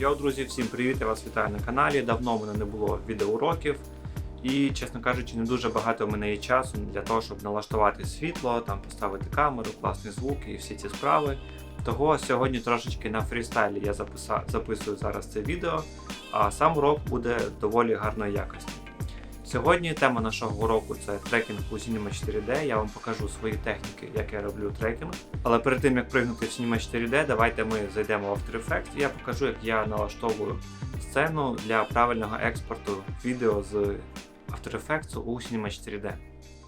Йоу, друзі, всім привіт! Я вас вітаю на каналі. Давно в мене не було відеоуроків. І, чесно кажучи, не дуже багато в мене є часу для того, щоб налаштувати світло, там поставити камеру, класний звук і всі ці справи. Того сьогодні трошечки на фрістайлі я записую зараз це відео, а сам урок буде доволі гарної якості. Сьогодні тема нашого уроку це трекінг у Cinema 4D. Я вам покажу свої техніки, як я роблю трекінг. Але перед тим як пригнути в Cinema 4D, давайте ми зайдемо в After Effects і я покажу, як я налаштовую сцену для правильного експорту відео з After Effects у Cinema 4D.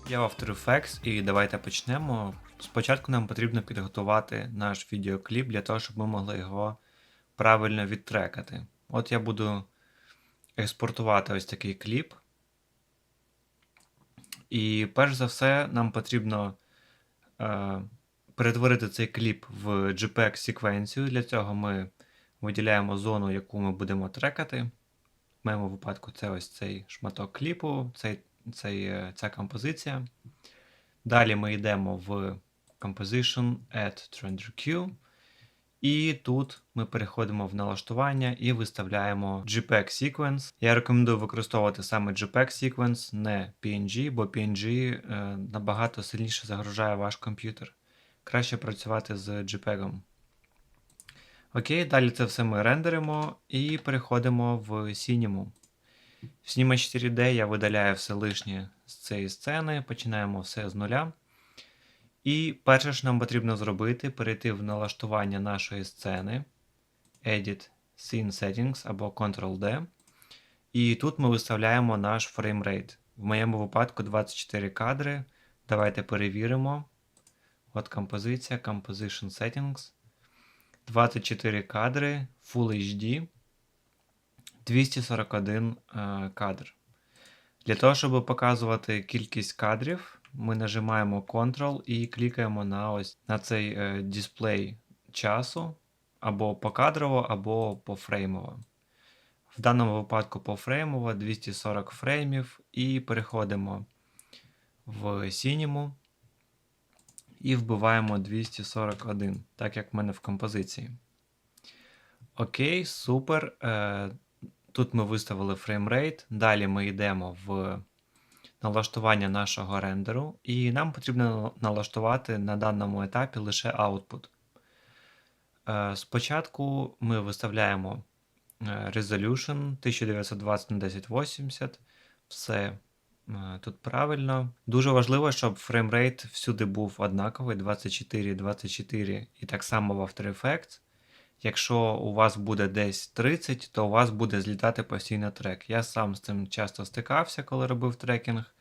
Я в After Effects і давайте почнемо. Спочатку нам потрібно підготувати наш відеокліп для того, щоб ми могли його правильно відтрекати. От я буду експортувати ось такий кліп. І перш за все, нам потрібно е, перетворити цей кліп в JPEG секвенцію. Для цього ми виділяємо зону, яку ми будемо трекати. В моєму випадку це ось цей шматок кліпу, цей, цей, е, ця композиція. Далі ми йдемо в Composition Add Trender Q. І тут ми переходимо в налаштування і виставляємо JPEG Sequence. Я рекомендую використовувати саме JPEG Sequence, не PNG, бо PNG е, набагато сильніше загружає ваш комп'ютер. Краще працювати з JPEG. Окей, далі це все ми рендеримо і переходимо в Cinema. В Cinema 4D я видаляю все лишнє з цієї сцени, починаємо все з нуля. І перше, що нам потрібно зробити, перейти в налаштування нашої сцени, Edit Scene Settings або Ctrl-D. І тут ми виставляємо наш фреймрейт. В моєму випадку 24 кадри. Давайте перевіримо. От композиція, Composition Settings. 24 кадри, Full HD, 241 е, кадр. Для того, щоб показувати кількість кадрів, ми нажимаємо Ctrl і клікаємо на ось на цей е, дисплей часу або покадрово, або пофреймово. В даному випадку пофреймово 240 фреймів, і переходимо в Cinema і вбиваємо 241, так як в мене в композиції. Окей, супер. Е, Тут ми виставили фреймрейт. Далі ми йдемо в налаштування нашого рендеру, і нам потрібно налаштувати на даному етапі лише output. Е, Спочатку ми виставляємо е, Resolution 1920 на 1080. Все е, тут правильно. Дуже важливо, щоб фреймрейт всюди був однаковий 24, 24 і так само в After Effects. Якщо у вас буде десь 30, то у вас буде злітати постійно трек. Я сам з цим часто стикався, коли робив трекінг.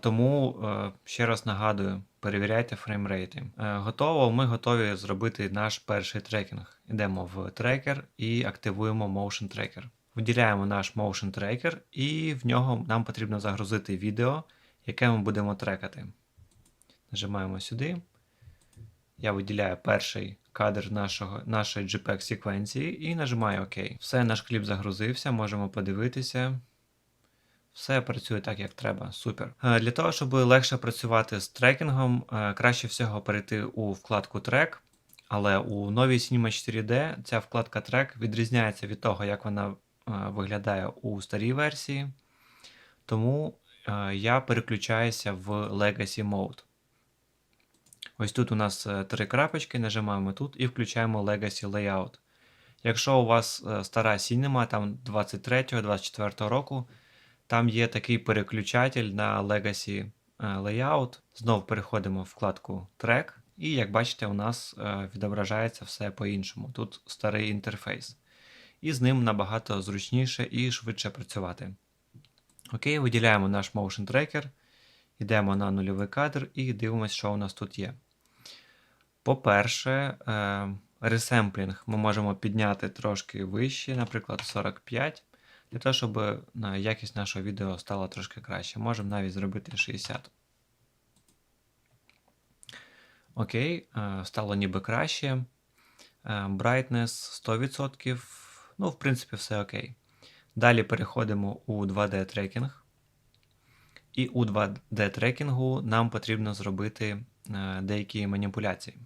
Тому е, ще раз нагадую, перевіряйте фреймрейти. Е, готово, ми готові зробити наш перший трекінг. Йдемо в трекер і активуємо Motion Tracker. Виділяємо наш Motion Tracker, і в нього нам потрібно загрузити відео, яке ми будемо трекати. Нажимаємо сюди. Я виділяю перший кадр нашого, нашої JPEG секвенції і нажимаю ОК. Все, наш кліп загрузився, можемо подивитися. Все працює так, як треба. Супер. Е, Для того, щоб легше працювати з трекінгом, е, краще всього перейти у вкладку трек. Але у новій Cinema 4D ця вкладка трек відрізняється від того, як вона е, виглядає у старій версії. Тому я переключаюся в Legacy Mode. Ось тут у нас е, три крапочки, нажимаємо тут і включаємо Legacy Layout. Якщо у вас е, стара Cinema, там 23-24 року, там є такий переключатель на Legacy е, Layout. Знов переходимо в вкладку Track, і як бачите, у нас відображається все по-іншому. Тут старий інтерфейс. І з ним набагато зручніше і швидше працювати. Окей, виділяємо наш Motion Tracker. Йдемо на нульовий кадр і дивимося, що у нас тут є. По-перше, ресемплінг ми можемо підняти трошки вище, наприклад, 45, для того, щоб якість нашого відео стала трошки краще. Можемо навіть зробити 60. Окей, е, стало ніби краще. Brightness 100%. Ну, в принципі, все окей. Далі переходимо у 2D трекінг. І у 2D трекінгу нам потрібно зробити е, деякі маніпуляції.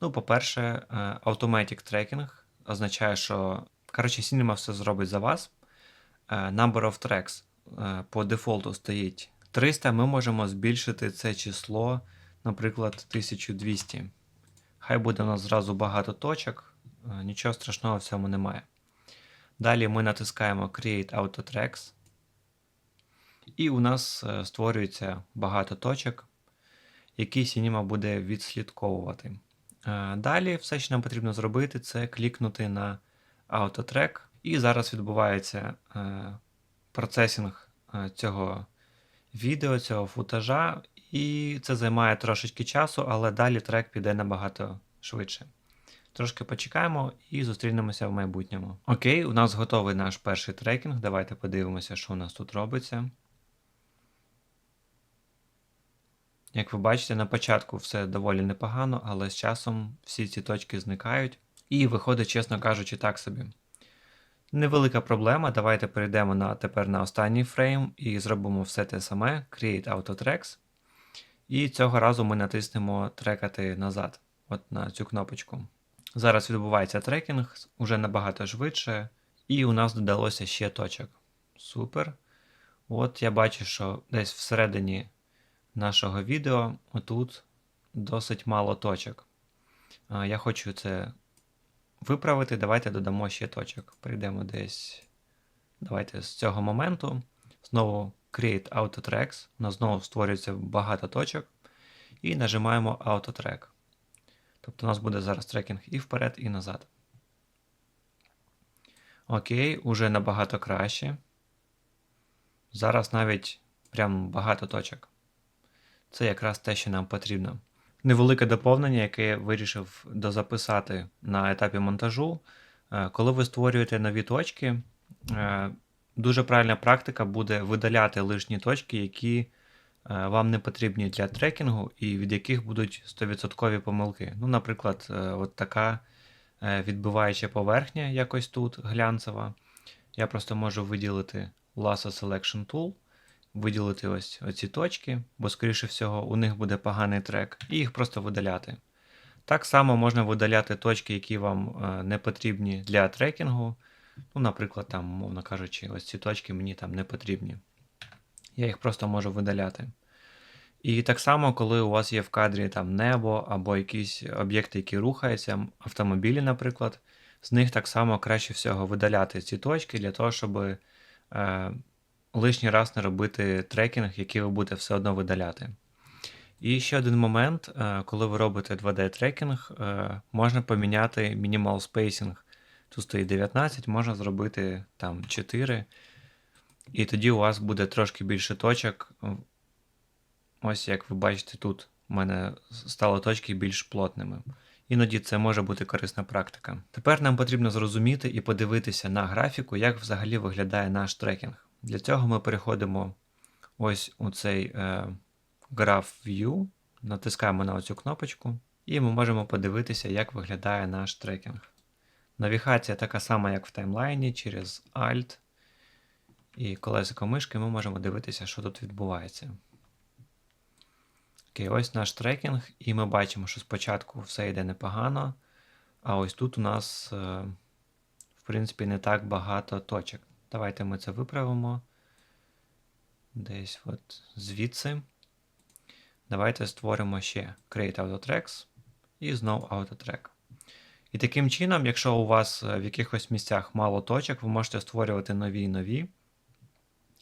Ну, По-перше, е, Automatic Tracking означає, що коротше, Cinema все зробить за вас. Е, Number of tracks е, по дефолту стоїть 300. Ми можемо збільшити це число, наприклад, 1200. Хай буде у нас зразу багато точок, нічого страшного в цьому немає. Далі ми натискаємо Create Auto Tracks. І у нас створюється багато точок, які Cinema буде відслідковувати. Е, Далі все, що нам потрібно зробити, це клікнути на AutoTrack. І зараз відбувається е, процесінг е, цього відео, цього футажа, і це займає трошечки часу, але далі трек піде набагато швидше. Трошки почекаємо і зустрінемося в майбутньому. Окей, у нас готовий наш перший трекінг. Давайте подивимося, що у нас тут робиться. Як ви бачите, на початку все доволі непогано, але з часом всі ці точки зникають. І виходить, чесно кажучи, так собі. Невелика проблема. Давайте перейдемо на, тепер на останній фрейм і зробимо все те саме: Create Auto Tracks. І цього разу ми натиснемо трекати назад, от на цю кнопочку. Зараз відбувається трекінг уже набагато швидше, і у нас додалося ще точок. Супер. От я бачу, що десь всередині нашого відео отут досить мало точок. Я хочу це виправити. Давайте додамо ще точок. Прийдемо десь. Давайте з цього моменту. Знову Create Auto Tracks. У нас знову створюється багато точок. І нажимаємо Auto Track. Тобто у нас буде зараз трекінг і вперед, і назад. Окей, уже набагато краще. Зараз навіть прям багато точок. Це якраз те, що нам потрібно. Невелике доповнення, яке я вирішив дозаписати на етапі монтажу. Е, Коли ви створюєте нові точки, е, дуже правильна практика буде видаляти лишні точки, які е, вам не потрібні для трекінгу і від яких будуть 100% помилки. Ну, Наприклад, от така відбиваюча поверхня, якось тут глянцева. Я просто можу виділити Lasso Selection Tool виділити ось оці точки, бо, скоріше всього, у них буде поганий трек, і їх просто видаляти. Так само можна видаляти точки, які вам е, не потрібні для трекінгу. Ну, Наприклад, там, мовно кажучи, ось ці точки мені там не потрібні. Я їх просто можу видаляти. І так само, коли у вас є в кадрі там небо або якісь об'єкти, які рухаються, автомобілі, наприклад, з них так само краще всього видаляти ці точки для того, щоб е, лишній раз не робити трекінг, який ви будете все одно видаляти. І ще один момент, е, коли ви робите 2D-трекінг, е, можна поміняти Minimal Spacing. Тут стоїть 19, можна зробити там 4. І тоді у вас буде трошки більше точок. Ось як ви бачите, тут у мене стало точки більш плотними. Іноді це може бути корисна практика. Тепер нам потрібно зрозуміти і подивитися на графіку, як взагалі виглядає наш трекінг. Для цього ми переходимо ось у цей е, Graph View, натискаємо на оцю кнопочку, і ми можемо подивитися, як виглядає наш трекінг. Навігація така сама, як в таймлайні, через Alt і колесико мишки ми можемо дивитися, що тут відбувається. Окей, ось наш трекінг, і ми бачимо, що спочатку все йде непогано, а ось тут у нас, е, в принципі, не так багато точок. Давайте ми це виправимо. Десь от звідси. Давайте створимо ще Create AutoTracks і знову AutoTrack. І таким чином, якщо у вас в якихось місцях мало точок, ви можете створювати нові і нові,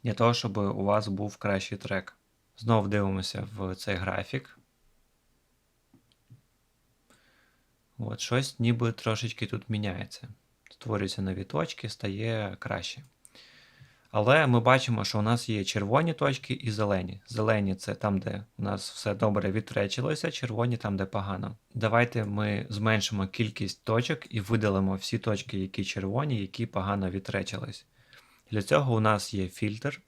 для того, щоб у вас був кращий трек. Знову дивимося в цей графік. От, Щось ніби трошечки тут міняється. Створюються нові точки, стає краще. Але ми бачимо, що у нас є червоні точки і зелені. Зелені це там, де у нас все добре відречилося, червоні там, де погано. Давайте ми зменшимо кількість точок і видалимо всі точки, які червоні, які погано відречились. Для цього у нас є фільтр.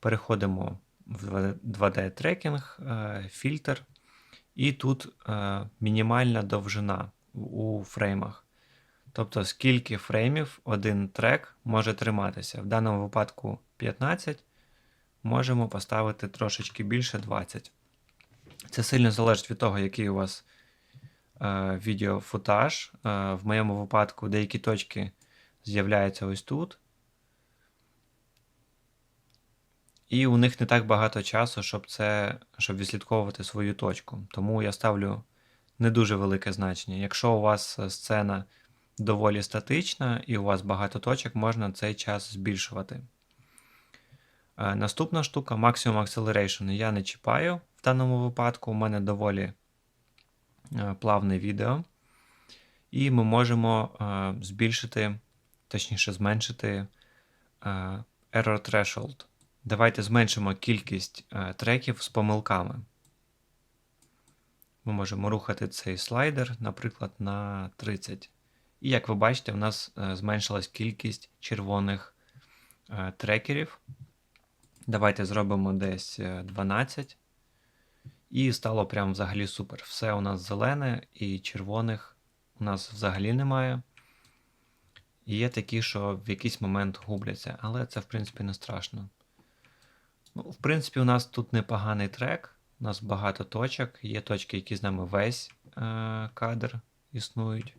Переходимо в 2D-трекінг, е, фільтр, і тут е, мінімальна довжина у фреймах. Тобто, скільки фреймів один трек може триматися. В даному випадку 15, можемо поставити трошечки більше 20. Це сильно залежить від того, який у вас е, відеофутаж. Е, в моєму випадку деякі точки з'являються ось тут. І у них не так багато часу, щоб це, щоб відслідковувати свою точку. Тому я ставлю не дуже велике значення. Якщо у вас е, сцена доволі статична і у вас багато точок, можна цей час збільшувати. Е, наступна штука Maximum Acceleration я не чіпаю. В даному випадку у мене доволі е, плавне відео. І ми можемо збільшити, точніше, зменшити Error Threshold. Давайте зменшимо кількість е, треків з помилками. Ми можемо рухати цей слайдер, наприклад, на 30. І як ви бачите, у нас е, зменшилась кількість червоних е, трекерів. Давайте зробимо десь 12. І стало прям взагалі супер. Все у нас зелене і червоних у нас взагалі немає. І є такі, що в якийсь момент губляться, але це, в принципі, не страшно. Ну, В принципі, у нас тут непоганий трек, у нас багато точок, є точки, які з нами весь е кадр існують.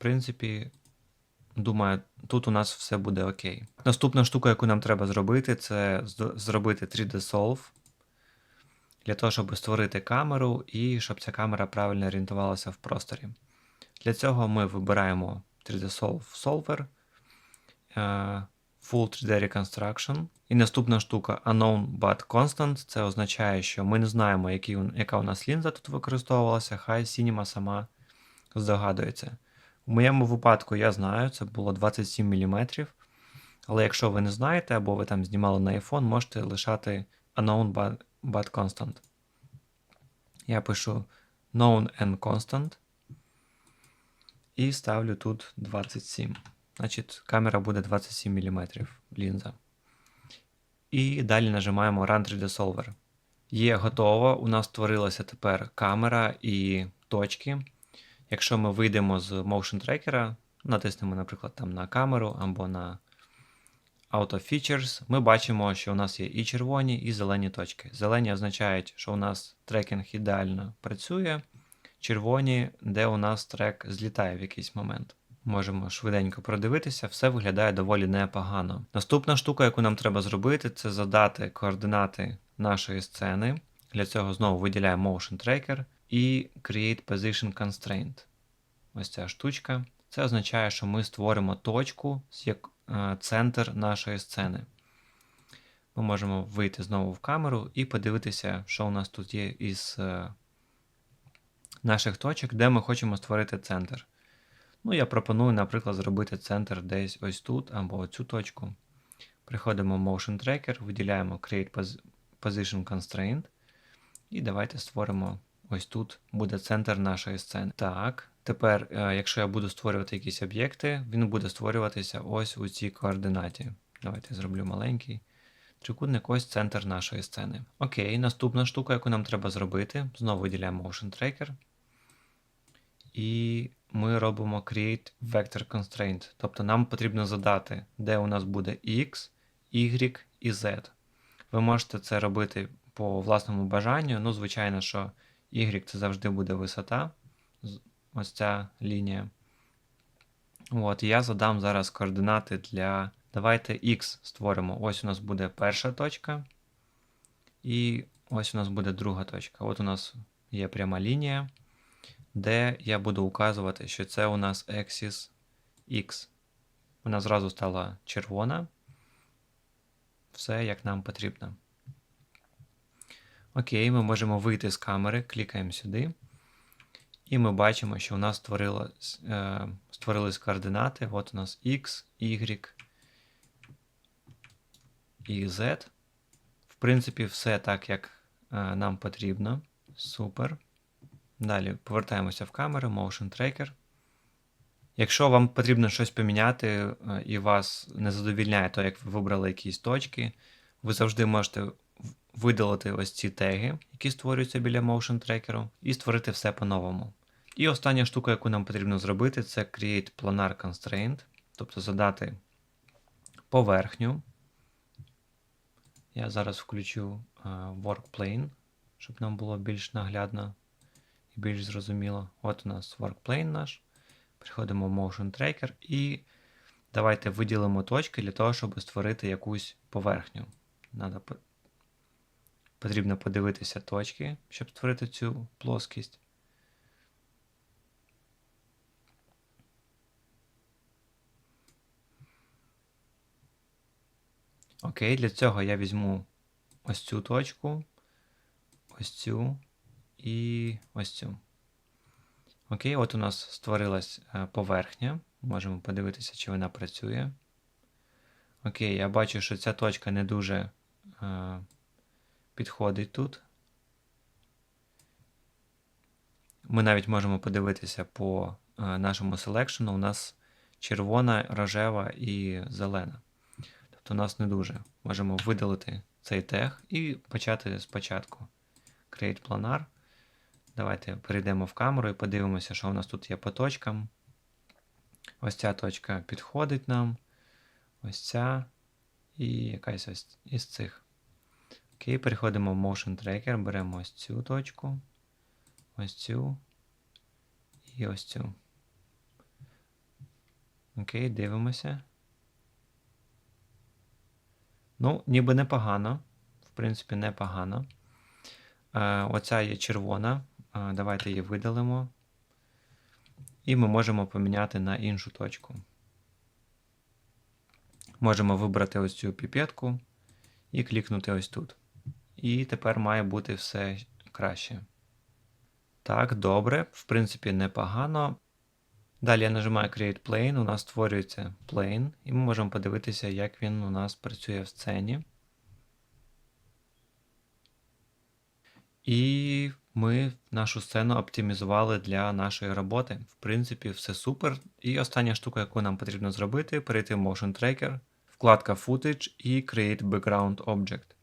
Принципі, думаю, тут у нас все буде окей. Наступна штука, яку нам треба зробити, це зробити 3D Solve. Для того, щоб створити камеру і щоб ця камера правильно орієнтувалася в просторі. Для цього ми вибираємо 3D Solve Solver. Е, Full 3D Reconstruction. І наступна штука unknown but constant. Це означає, що ми не знаємо, який, яка у нас лінза тут використовувалася, хай Cinema сама здогадується. У моєму випадку я знаю, це було 27 мм. Але якщо ви не знаєте, або ви там знімали на iPhone, можете лишати unknown but, but constant. Я пишу known and constant. І ставлю тут 27. Значить, камера буде 27 мм лінза. І далі нажимаємо Run 3D Solver. Є готово. У нас створилася тепер камера і точки. Якщо ми вийдемо з Motion Tracker, натиснемо, наприклад, там на камеру або на Auto Features, ми бачимо, що у нас є і червоні, і зелені точки. Зелені означають, що у нас трекінг ідеально працює. Червоні, де у нас трек злітає в якийсь момент. Можемо швиденько продивитися, все виглядає доволі непогано. Наступна штука, яку нам треба зробити, це задати координати нашої сцени. Для цього знову виділяємо Motion Tracker і Create Position Constraint. Ось ця штучка. Це означає, що ми створимо точку як е, центр нашої сцени. Ми можемо вийти знову в камеру і подивитися, що у нас тут є із е, наших точок, де ми хочемо створити центр. Ну, я пропоную, наприклад, зробити центр десь ось тут або оцю точку. Приходимо в Motion Tracker, виділяємо Create Position Constraint. І давайте створимо ось тут буде центр нашої сцени. Так, тепер, е, якщо я буду створювати якісь об'єкти, він буде створюватися ось у цій координаті. Давайте зроблю маленький. Трикутник ось центр нашої сцени. Окей, наступна штука, яку нам треба зробити, знову виділяємо Motion Tracker. І ми робимо create vector constraint. Тобто нам потрібно задати, де у нас буде X, Y і Z. Ви можете це робити по власному бажанню. Ну, звичайно, що Y це завжди буде висота. Ось ця лінія. От, Я задам зараз координати для. Давайте X створимо. Ось у нас буде перша точка. І ось у нас буде друга точка. От у нас є пряма лінія де я буду указувати, що це у нас Axis X. Вона зразу стала червона. Все як нам потрібно. Окей, ми можемо вийти з камери, клікаємо сюди. І ми бачимо, що у нас створилось, е, створились координати. От у нас X, Y і Z. В принципі, все так, як е, нам потрібно. Супер. Далі повертаємося в камеру, Motion Tracker. Якщо вам потрібно щось поміняти е, і вас не задовільняє то, як ви вибрали якісь точки, ви завжди можете видалити ось ці теги, які створюються біля Motion Tracker, і створити все по-новому. І остання штука, яку нам потрібно зробити, це Create Planar Constraint, тобто задати поверхню. Я зараз включу uh, Work Plane, щоб нам було більш наглядно і більш зрозуміло. От у нас workplane наш. Переходимо в Motion Tracker і давайте виділимо точки для того, щоб створити якусь поверхню. Надо, потрібно подивитися точки, щоб створити цю плоскість. Окей, для цього я візьму ось цю точку, ось цю і ось цю. Окей, от у нас створилась е, поверхня. Можемо подивитися, чи вона працює. Окей, я бачу, що ця точка не дуже е, підходить тут. Ми навіть можемо подивитися по е, нашому селекшену. У нас червона, рожева і зелена. Тобто у нас не дуже. Можемо видалити цей тег і почати спочатку. Create planar. Давайте перейдемо в камеру і подивимося, що у нас тут є по точкам. Ось ця точка підходить нам. Ось ця. І якась ось із цих. Окей, переходимо в Motion Tracker, беремо ось цю точку, ось цю і ось цю. Окей, дивимося. Ну, ніби непогано. В принципі, непогано. Е, оця є червона. Е, давайте її видалимо. І ми можемо поміняти на іншу точку. Можемо вибрати ось цю піпетку і клікнути ось тут. І тепер має бути все краще. Так, добре, в принципі, непогано. Далі я нажимаю Create Plane, у нас створюється plane, і ми можемо подивитися, як він у нас працює в сцені. І ми нашу сцену оптимізували для нашої роботи. В принципі, все супер. І остання штука, яку нам потрібно зробити, перейти в Motion Tracker, вкладка Footage і Create Background Object.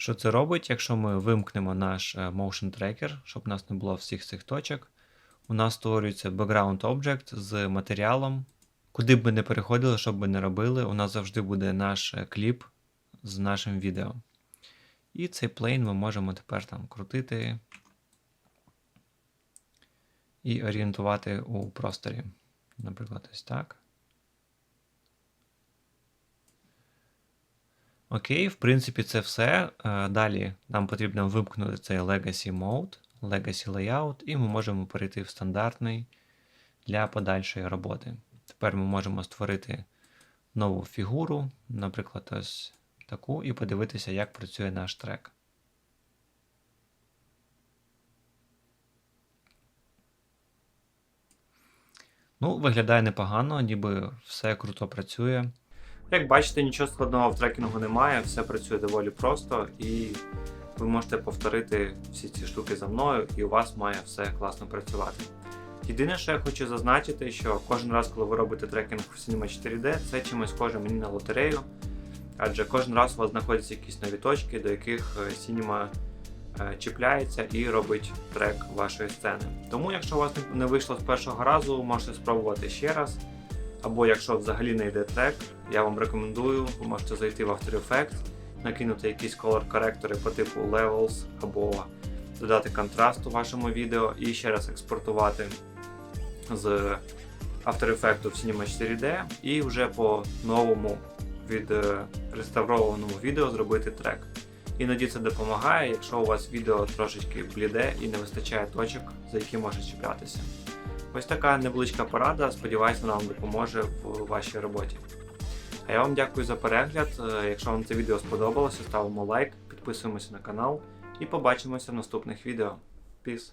Що це робить, якщо ми вимкнемо наш е, Motion Tracker, щоб у нас не було всіх цих точок, у нас створюється Background Object з матеріалом. Куди б ми не переходили, що б ми не робили, у нас завжди буде наш е, кліп з нашим відео. І цей плейн ми можемо тепер там крутити і орієнтувати у просторі. Наприклад, ось так. Окей, в принципі, це все. Е, Далі нам потрібно вимкнути цей Legacy Mode, Legacy Layout, і ми можемо перейти в стандартний для подальшої роботи. Тепер ми можемо створити нову фігуру, наприклад, ось таку, і подивитися, як працює наш трек. Ну, виглядає непогано, ніби все круто працює. Як бачите, нічого складного в трекінгу немає, все працює доволі просто, і ви можете повторити всі ці штуки за мною, і у вас має все класно працювати. Єдине, що я хочу зазначити, що кожен раз, коли ви робите трекінг в Cinema 4D, це чимось схоже мені на лотерею, адже кожен раз у вас знаходяться якісь нові точки, до яких е, Cinema е, чіпляється і робить трек вашої сцени. Тому, якщо у вас не- не вийшло з першого разу, можете спробувати ще раз. Або якщо взагалі не йде трек, я вам рекомендую, ви можете зайти в After Effects, накинути якісь color коректори по типу Levels, або додати контраст у вашому відео і ще раз експортувати з After Effects в Cinema 4D і вже по новому від е, реставрованому відео зробити трек. Іноді це допомагає, якщо у вас відео трошечки бліде і не вистачає точок, за які може чіплятися. Ось така невеличка порада, сподіваюся, вона вам допоможе в вашій роботі. А я вам дякую за перегляд. Е, Якщо вам це відео сподобалося, ставимо лайк, підписуємося на канал і побачимося в наступних відео. Peace!